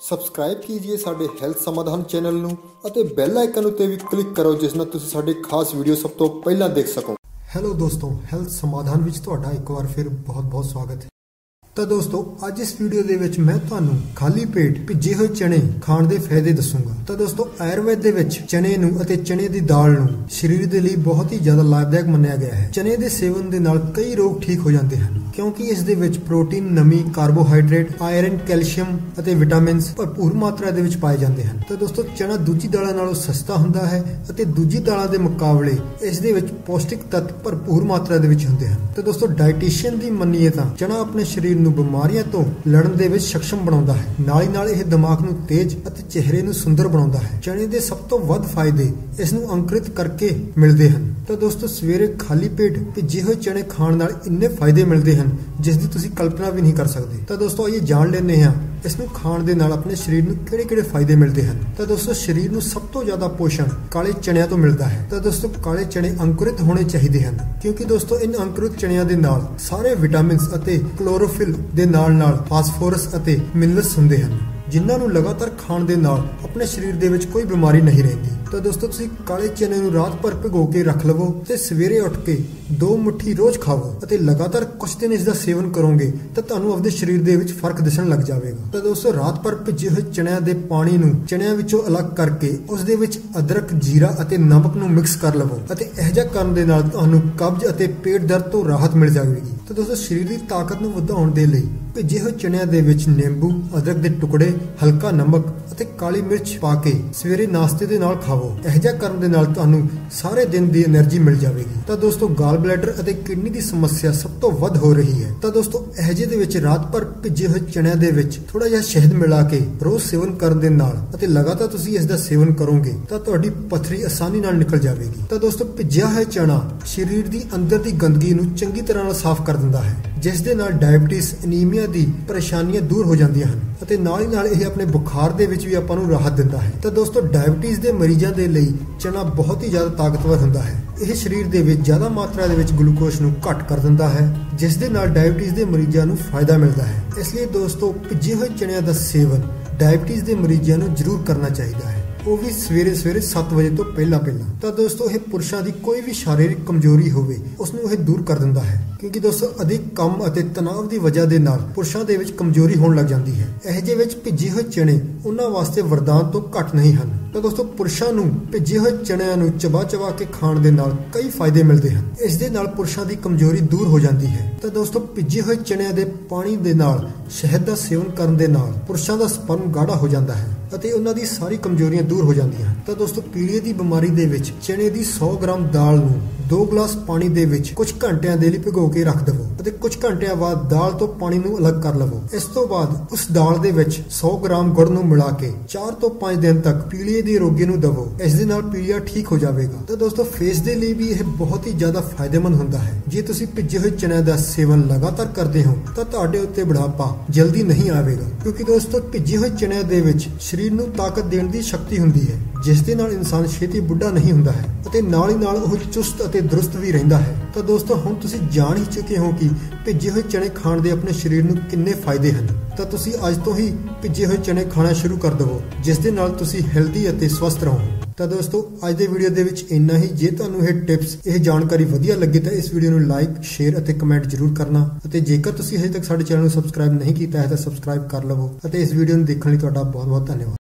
Subscribe ਕੀजिए ਸਾਡੇ health ਸਮਾਧਾਨ channel ਨੂੰ ਅਤੇ ਬੈਲ ਆਈਕਨ ਉੱਤੇ ਵੀ ਕਲਿੱਕ ਕਰੋ, ਜਿਸ ਨਾਲ ਤੁਸੀਂ ਸਾਡੇ ਖਾਸ ਵੀਡੀਓ ਸਭ ਤੋਂ ਪਹਿਲਾਂ ਦੇਖ ਸਕੋ। ਹੈਲੋ ਦੋਸਤੋ ਹੈਲਥ ਸਮਾਧਾਨ ਵਿੱਚ ਤੁਹਾਡਾ ਇੱਕ ਵਾਰ ਫਿਰ ਬਹੁਤ-ਬਹੁਤ ਸਵਾਗਤ ਹੈ। ਤਾਂ ਦੋਸਤੋ, ਅੱਜ ਇਸ ਵੀਡੀਓ ਦੇ ਵਿੱਚ ਮੈਂ ਤੁਹਾਨੂੰ ਖਾਲੀ ਪੇਟ ਭਿੱਜੇ ਹੋਏ ਚਣੇ ਖਾਣ ਦੇ ਫਾਇਦੇ ਦੱਸੂਗਾ। ਤਾਂ ਦੋਸਤੋ ਆਯੁਰਵੇਦ ਦੇ ਵਿੱਚ ਚਨੇ ਨੂੰ ਅਤੇ ਚਨੇ ਦੀ ਦਾਲ ਨੂੰ ਸਰੀਰ ਦੇ ਲਈ ਬਹੁਤ ਹੀ ਜ਼ਿਆਦਾ ਲਾਭਦਾਇਕ ਮੰਨਿਆ ਗਿਆ ਹੈ। ਚਣੇ ਦੇ ਸੇਵਨ ਦੇ ਨਾਲ ਕਈ ਰੋਗ ਠੀਕ ਹੋ ਜਾਂਦੇ ਹਨ, ਕਿਉਂਕਿ ਇਸ ਦੇ ਵਿੱਚ ਪ੍ਰੋਟੀਨ, ਨਮੀ, ਕਾਰਬੋਹਾਈਡਰੇਟ, ਆਇਰਨ, ਕੈਲਸ਼ੀਅਮ ਅਤੇ ਵਿਟਾਮਿਨਸ ਭਰਪੂਰ ਮਾਤਰਾ ਦੇ ਵਿੱਚ ਪਾਏ ਜਾਂਦੇ ਹਨ। ਤਾਂ ਦੋਸਤੋ ਚਣਾ ਦੂਜੀ ਦਾਲਾਂ ਨਾਲੋਂ ਸਸਤਾ ਹੁੰਦਾ ਹੈ ਅਤੇ ਦੂਜੀ ਦਾਲਾਂ ਦੇ ਮੁਕਾਬਲੇ ਇਸ ਦੇ ਵਿੱਚ ਪੌਸ਼ਟਿਕ ਤੱਤ ਭਰਪੂਰ ਮਾਤਰਾ ਦੇ ਵਿੱਚ ਹੁੰਦੇ ਹਨ। ਤਾਂ ਦੋਸਤੋ ਡਾਈਟੀਸ਼ੀਅਨ ਦੀ ਮੰਨੀਏ ਤਾਂ ਚਣਾ ਆਪਣੇ ਸਰੀਰ ਨੂੰ ਬਿਮਾਰੀਆਂ ਤੋਂ ਲੜਨ ਦੇ ਵਿੱਚ ਸક્ષਮ ਬਣਾਉਂਦਾ ਹੈ। ਨਾਲ ਹੀ ਨਾਲ ਇਹ ਦਿਮਾਗ ਨੂੰ ਤੇਜ਼ ਅਤੇ ਚਿਹਰੇ ਨੂੰ ਸੁੰਦਰ ਬਣਾਉਂਦਾ ਹੈ। ਚਣੇ ਦੇ ਸਭ ਤੋਂ ਵੱਧ ਫਾਇਦੇ ਇਸ ਨੂੰ ਅੰਕ੍ਰਿਤ ਕਰਕੇ ਮਿਲਦੇ ਹਨ। ਤਾਂ ਦੋਸਤੋ, ਸਵੇਰੇ ਖਾਲੀ ਪੇਟ ਤੇ ਹੋਏ ਚਣੇ ਖਾਣ ਨਾਲ ਇੰਨੇ ਫਾਇਦੇ ਮਿਲਦੇ ਹਨ, ਜਿਸ ਦੀ ਤੁਸੀਂ ਕਲਪਨਾ ਵੀ ਨਹੀਂ ਕਰ ਸਕਦੇ। ਤਾਂ ਦੋਸਤੋ ਇਹ ਜਾਣ ਲੈਂਦੇ ਹਾਂ। ਇਸ ਨੂੰ ਖਾਣ ਦੇ ਨਾਲ ਆਪਣੇ ਸਰੀਰ ਨੂੰ ਕਿਹੜੇ-ਕਿਹੜੇ ਫਾਇਦੇ ਮਿਲਦੇ ਹਨ? ਤਾਂ ਦੋਸਤੋ, ਸਰੀਰ ਨੂੰ ਸਭ ਤੋਂ ਜ਼ਿਆਦਾ ਪੋਸ਼ਣ ਕਾਲੇ ਚਣਿਆਂ ਤੋਂ ਮਿਲਦਾ ਹੈ। ਤਾਂ ਦੋਸਤੋ, ਕਾਲੇ ਚਣੇ ਅੰਕੁਰਿਤ ਹੋਣੇ ਚਾਹੀਦੇ ਹਨ ਕਿਉਂਕਿ ਦੋਸਤੋ, ਇਨ ਅੰਕੁਰਿਤ ਚਣਿਆਂ ਦੇ ਨਾਲ ਸਾਰੇ ਵਿਟਾਮਿਨਸ ਅਤੇ ਕਲੋਰੋਫਿਲ ਦੇ ਨਾਲ-ਨਾਲ ਫਾਸਫੋਰਸ ਅਤੇ ਮਿਨਰਲਸ ਹੁੰਦੇ ਹਨ। ਜਿਨ੍ਹਾਂ ਨੂੰ ਲਗਾਤਾਰ ਖਾਣ ਦੇ ਨਾਲ ਆਪਣੇ ਸਰੀਰ ਦੇ ਵਿੱਚ ਕੋਈ ਬਿਮਾਰੀ ਨਹੀਂ ਰਹਿੰਦੀ। ਤਾਂ ਦੋਸਤੋ, ਤੁਸੀਂ ਕਾਲੇ ਚਨੇ ਨੂੰ ਰਾਤ ਭਰ ਭਿਗੋ ਕੇ ਰੱਖ ਲਵੋ ਤੇ ਸਵੇਰੇ ਉੱਠ ਕੇ ਦੋ ਮੁਠੀ ਰੋਜ਼ ਖਾਵੋ ਅਤੇ ਲਗਾਤਾਰ ਕੁਝ ਦਿਨ ਇਸ ਦਾ ਸੇਵਨ ਕਰੋਗੇ ਤਾਂ ਤੁਹਾਨੂੰ ਆਪਣੇ ਸਰੀਰ ਦੇ ਵਿੱਚ ਫ਼ਰਕ ਦਿਸਣ ਲੱਗ ਜਾਵੇਗਾ। ਤਾਂ ਦੋਸਤੋ, ਰਾਤ ਭਰ ਭਿੱਜੇ ਹੋਏ ਚਣਿਆਂ ਦੇ ਪਾਣੀ ਨੂੰ ਚਣਿਆਂ ਵਿੱਚੋਂ ਅਲੱਗ ਕਰਕੇ ਉਸ ਦੇ ਵਿੱਚ ਅਦਰਕ, ਜੀਰਾ ਅਤੇ ਨਮਕ ਨੂੰ ਮਿਕਸ ਕਰ ਲਵੋ ਅਤੇ ਇਹ ਜਿਹਾ ਕਰਨ ਦੇ ਨਾਲ ਤੁਹਾਨੂੰ ਕਬਜ਼ ਅਤੇ ਪੇਟ ਦਰਦ ਤੋਂ ਰਾਹਤ ਮਿਲ ਜਾਵੇਗੀ। ਤਾਂ ਦੋਸਤੋ, ਸਰੀਰ ਦੀ ਤਾਕਤ ਨੂੰ ਵਧਾਉਣ ਦੇ ਲਈ ਭਿੱਜੇ ਹੋਏ ਚਣਿਆਂ ਦੇ ਵਿੱਚ ਨਿੰਬੂ, ਅਦਰਕ ਦੇ ਟੁਕੜੇ, ਹਲਕਾ ਨਮਕ ਅਤੇ ਕਾਲੀ ਮਿਰਚ ਪਾ ਕੇ ਸਵੇਰੇ ਨਾਸ਼ਤੇ ਦੇ ਨਾਲ ਖਾਵੋ। ਅਜਿਹਾ ਕਰਨ ਦੇ ਨਾਲ ਤੁਹਾਨੂੰ ਸਾਰੇ ਦਿਨ ਦੀ એનર્ਜੀ ਮਿਲ ਜਾਵੇਗੀ। ਤਾਂ ਦੋਸਤੋ, ਗਾਲ ਬਲੈਡਰ ਅਤੇ ਕਿਡਨੀ ਦੀ ਸਮੱਸਿਆ ਸਭ ਤੋਂ ਵੱਧ ਹੋ ਰਹੀ ਹੈ। ਤਾਂ ਦੋਸਤੋ ਅਜਿਹੇ ਦੇ ਵਿੱਚ ਰਾਤ ਭਰ ਭਿੱਜੇ ਹੋਏ ਚਣਿਆਂ ਦੇ ਵਿੱਚ ਥੋੜਾ ਜਿਹਾ ਸ਼ਹਿਦ ਮਿਲਾ ਕੇ ਰੋਜ਼ ਸੇਵਨ ਕਰਨ ਦੇ ਨਾਲ ਅਤੇ ਲਗਾਤਾਰ ਤੁਸੀਂ ਇਸ ਦਾ ਸੇਵਨ ਕਰੋਗੇ, ਤਾਂ ਤੁਹਾਡੀ ਪਥਰੀ ਆਸਾਨੀ ਨਾਲ ਨਿਕਲ ਜਾਵੇਗੀ। ਤਾਂ ਦੋਸਤੋ, ਭਿੱਜਿਆ ਹੋਇਆ ਚਣਾ ਸਰੀਰ ਦੀ ਅੰਦਰ ਦੀ ਗੰਦਗੀ ਨੂੰ ਚੰਗੀ ਤਰ੍ਹਾਂ ਨਾਲ ਸਾਫ਼ ਕਰ ਦਿੰਦਾ ਹੈ। ਜਿਸ ਦੇ ਨਾਲ ਡਾਇਬੀਟਿਸ, ਅਨੀਮੀਆ ਦੀ ਪਰੇਸ਼ਾਨੀਆਂ ਦੂਰ ਹੋ ਜਾਂਦੀਆਂ ਹਨ ਅਤੇ ਨਾਲ ਹੀ ਨਾਲ ਇਹ ਆਪਣੇ ਬੁਖਾਰ ਦੇ ਵਿੱਚ ਵੀ ਆਪਾਂ ਨੂੰ ਰਾਹਤ ਦਿੰਦਾ ਹੈ। ਤਾਂ ਦੋਸਤੋ, ਡਾਇਬੀਟਿਸ ਦੇ ਮਰੀਜ਼ਾਂ ਦੇ ਲਈ ਚਨਾ ਬਹੁਤ ਹੀ ਜ਼ਿਆਦਾ ਤਾਕਤਵਰ ਹੁੰਦਾ ਹੈ। ਇਹ ਸਰੀਰ ਦੇ ਵਿੱਚ ਜ਼ਿਆਦਾ ਮਾਤਰਾ ਦੇ ਵਿੱਚ ਗਲੂਕੋਜ਼ ਨੂੰ ਘੱਟ ਕਰ ਦਿੰਦਾ ਹੈ, ਜਿਸ ਦੇ ਨਾਲ ਡਾਇਬੀਟਿਸ ਦੇ ਮਰੀਜ਼ਾਂ ਨੂੰ ਫਾਇਦਾ ਮਿਲਦਾ ਹੈ। ਇਸ ਲਈ ਦੋਸਤੋ ਭਿੱਜੇ ਹੋਏ ਚਨਿਆਂ ਦਾ ਸੇਵਨ ਡਾਇਬੀਟਿਸ ਦੇ ਮਰੀਜ਼ਾਂ ਨੂੰ ਜ਼ਰੂਰ ਕਰਨਾ ਚਾਹੀਦਾ ਹੈ। ਉਹ ਵੀ ਸਵੇਰੇ ਸਵੇਰੇ 7 ਵਜੇ ਤੋਂ ਪਹਿਲਾਂ ਪਹਿਲਾਂ। ਤਾਂ ਦੋਸਤੋ, ਇਹ ਪੁਰਸ਼ਾਂ ਦੀ ਕੋਈ ਵੀ ਸ਼ਾਰੀਰਿਕ ਕਮਜ਼ੋਰੀ ਹੋਵੇ ਉਸ ਨੂੰ ਇਹ ਦੂਰ ਕਰ ਦਿੰਦਾ ਹੈ। ਕਿਉਂਕਿ ਦੋਸਤੋ, ਅਧਿਕ ਕੰਮ ਅਤੇ ਤਣਾਅ ਦੀ ਵਜ੍ਹਾ ਦੇ ਨਾਲ ਪੁਰਸ਼ਾਂ ਦੇ ਵਿੱਚ ਕਮਜ਼ੋਰੀ ਹੋਣ ਲੱਗ ਜਾਂਦੀ ਹੈ। ਇਹ ਜਿਹੇ ਵਿੱਚ ਭਿੱਜੇ ਹੋਏ ਚਣੇ ਉਹਨਾਂ ਵਾਸਤੇ ਵਰਦਾਨ ਤੋਂ ਘੱਟ ਨਹੀਂ ਹਨ। ਤਾਂ ਦੋਸਤੋ ਪੁਰਸ਼ਾਂ ਨੂੰ ਭਿੱਜੇ ਹੋਏ ਚਣਿਆਂ ਨੂੰ ਚਬਾ-ਚਬਾ ਕੇ ਖਾਣ ਦੇ ਨਾਲ ਕਈ ਫਾਇਦੇ ਮਿਲਦੇ ਹਨ। ਇਸ ਦੇ ਨਾਲ ਪੁਰਸ਼ਾਂ ਦੀ ਕਮਜ਼ੋਰੀ ਦੂਰ ਹੋ ਜਾਂਦੀ ਹੈ। ਤਾਂ ਦੋਸਤੋ ਭਿੱਜੇ ਹੋਏ ਚਣਿਆਂ ਦੇ ਪਾਣੀ ਦੇ ਨਾਲ, ਸ਼ਹਿਦ ਦਾ ਸੇਵਨ ਕਰਨ ਦੇ ਨਾਲ ਪੁਰਸ਼ਾਂ ਦਾ ਸਪਰਮ ਗਾੜਾ ਹੋ ਜਾਂਦਾ ਹੈ ਅਤੇ ਉਹਨਾਂ ਦੀ ਸਾਰੀ ਕਮਜ਼ੋਰੀਆਂ ਦੂਰ ਹੋ ਜਾਂਦੀਆਂ ਤਾਂ ਦੋਸਤੋ ਪੀਲੀਏ ਦੀ ਬਿਮਾਰੀ ਦੇ ਵਿੱਚ ਚਣੇ ਦੀ 100 ਗ੍ਰਾਮ ਦਾਲ ਨੂੰ 2 ਗਲਾਸ ਪਾਣੀ ਦੇ ਵਿੱਚ ਕੁਝ ਘੰਟਿਆਂ ਦੇ ਲਈ ਭਿਗੋ ਕੇ ਰੱਖ ਦਿਵੋ ਅਤੇ ਕੁਝ ਘੰਟਿਆਂ ਬਾਅਦ ਦਾਲ ਤੋਂ ਪਾਣੀ ਨੂੰ ਅਲੱਗ ਕਰ ਲਵੋ। ਇਸ ਤੋਂ ਬਾਅਦ ਉਸ ਦਾਲ ਦੇ ਵਿੱਚ 100 ਗ੍ਰਾਮ ਗੁੜ ਨੂੰ ਮਿਲਾ ਕੇ 4 ਤੋਂ 5 ਦਿਨ ਤੱਕ ਪੀਲੀਏ ਦੀ ਰੋਗੀ ਨੂੰ ਦਵੋ, ਇਸ ਦੇ ਨਾਲ ਪੀਲੀਆ ਠੀਕ ਹੋ ਜਾਵੇਗਾ। ਤਾਂ ਦੋਸਤੋ ਫੇਸ ਦੇ ਲਈ ਵੀ ਇਹ ਬਹੁਤ ਹੀ ਜ਼ਿਆਦਾ ਫਾਇਦੇਮੰਦ ਹੁੰਦਾ ਹੈ। ਜੇ ਤੁਸੀਂ ਭਿੱਜੇ ਹੋਏ ਚਨਿਆਂ ਦਾ ਸੇਵਨ ਲਗਾਤਾਰ ਕਰਦੇ ਹੋ, ਤਾਂ ਤੁਹਾਡੇ ਉੱਤੇ ਬੁਢਾਪਾ ਜਲਦੀ ਨਹੀਂ ਆਵੇਗਾ। ਕਿਉਂਕਿ ਦੋਸਤੋ, ਭਿੱਜੇ ਹੋਏ ਚਨਿਆਂ ਦੇ ਵਿੱਚ ਸਰੀਰ ਨੂੰ ਤਾਕਤ ਦੇਣ ਦੀ ਸ਼ਕਤੀ ਹੁੰਦੀ ਹੈ, ਜਿਸ ਦੇ ਨਾਲ ਇਨਸਾਨ ਛੇਤੀ ਬੁੱਢਾ ਨਹੀਂ ਹੁੰਦਾ ਹੈ ਅਤੇ ਨਾਲ ਹੀ ਨਾਲ ਉਹ ਚੁਸਤ ਅਤੇ ਦਰੁਸਤ ਵੀ ਰਹਿੰਦਾ ਹੈ। ਤਾਂ ਦੋਸਤੋ, ਹੁਣ ਤੁਸੀਂ ਜਾਣ ਹੀ ਚੁੱਕੇ ਹੋ ਕਿ ਭਿੱਜੇ ਹੋਏ ਚਣੇ ਖਾਣ ਦੇ ਆਪਣੇ ਸਰੀਰ ਨੂੰ ਕਿੰਨੇ ਫਾਇਦੇ ਹਨ। ਤਾਂ ਤੁਸੀਂ ਅੱਜ ਤੋਂ ਹੀ ਭਿੱਜੇ ਹੋਏ ਚਣੇ ਖਾਣਾ ਸ਼ੁਰੂ ਕਰ ਦਿਵੋ, ਜਿਸ ਦੇ ਨਾਲ ਤੁਸੀਂ ਹੈਲਦੀ ਅਤੇ ਸਵਸਥ ਰਹੋ। ਤਾਂ ਦੋਸਤੋ, ਅੱਜ ਦੇ ਵੀਡੀਓ ਦੇ ਵਿੱਚ ਇੰਨਾ ਹੀ। ਜੇ ਤੁਹਾਨੂੰ ਇਹ ਟਿਪਸ ਇਹ ਜਾਣਕਾਰੀ ਵਧੀਆ ਲੱਗੇ ਤਾਂ ਇਸ ਵੀਡੀਓ ਨੂੰ ਲਾਈਕ ਸ਼ੇਅਰ ਅਤੇ ਕਮੈਂਟ ਜ਼ਰੂਰ ਕਰਨਾ। ਅਤੇ ਜੇਕਰ ਤੁਸੀਂ ਹਜੇ ਤੱਕ ਸਾਡੇ ਚੈਨਲ ਨੂੰ ਸਬਸਕ੍ਰਾਈਬ ਨਹੀਂ ਕੀਤਾ ਹੈ ਤਾਂ ਸਬਸਕ੍ਰਾਈਬ ਕਰ ਲਵੋ। ਅਤੇ ਇਸ ਵੀਡੀਓ ਨੂੰ ਦੇਖਣ ਲਈ ਤੁਹਾਡਾ ਬਹੁਤ ਬਹੁਤ ਧੰਨਵਾਦ।